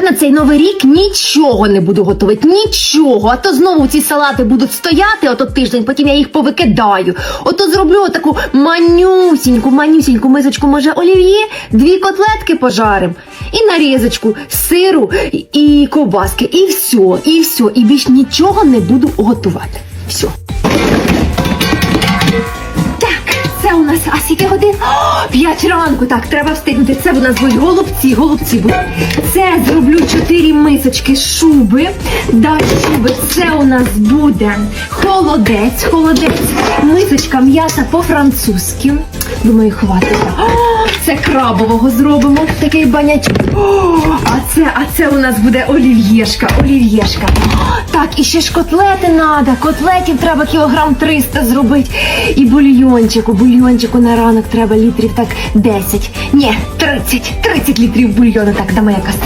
на цей новий рік нічого не буду готувати, нічого. А то знову ці салати будуть стояти ото тиждень, потім я їх повикидаю. Ото зроблю таку манюсіньку, манюсіньку мисочку, може, олів'є, дві котлетки пожарим і нарізочку, сиру і ковбаски. І все, і все. І більш нічого не буду готувати. Все. Скільки годин? П'ять ранку, так, треба встигнути. Це у нас будуть голубці, голубці будуть. Це зроблю чотири мисочки шуби. Далі шуби, це у нас буде холодець, холодець, мисочка м'яса по-французьки. Думаю, хватить. Це крабового зробимо, такий банячок. О, А це, а це у нас буде олів'єшка, олів'єшка. Так, і ще ж котлети треба. Котлетів треба кілограм 300 зробити. І бульйончику, бульйончику на ранок треба літрів так 10. Ні, 30, 30 літрів бульйону. Так, дамо якась.